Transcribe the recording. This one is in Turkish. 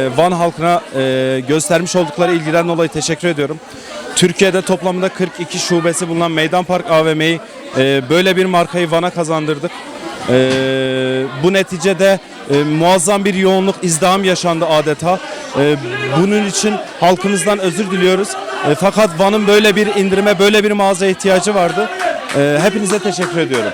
Ee, Van halkına e, göstermiş oldukları ilgiden dolayı teşekkür ediyorum. Türkiye'de toplamda 42 şubesi bulunan Meydan Park AVM'yi e, böyle bir markayı Van'a kazandırdık. E, bu neticede muazzam bir yoğunluk, izdiham yaşandı adeta. Bunun için halkımızdan özür diliyoruz. Fakat Van'ın böyle bir indirime, böyle bir mağaza ihtiyacı vardı. Hepinize teşekkür ediyorum.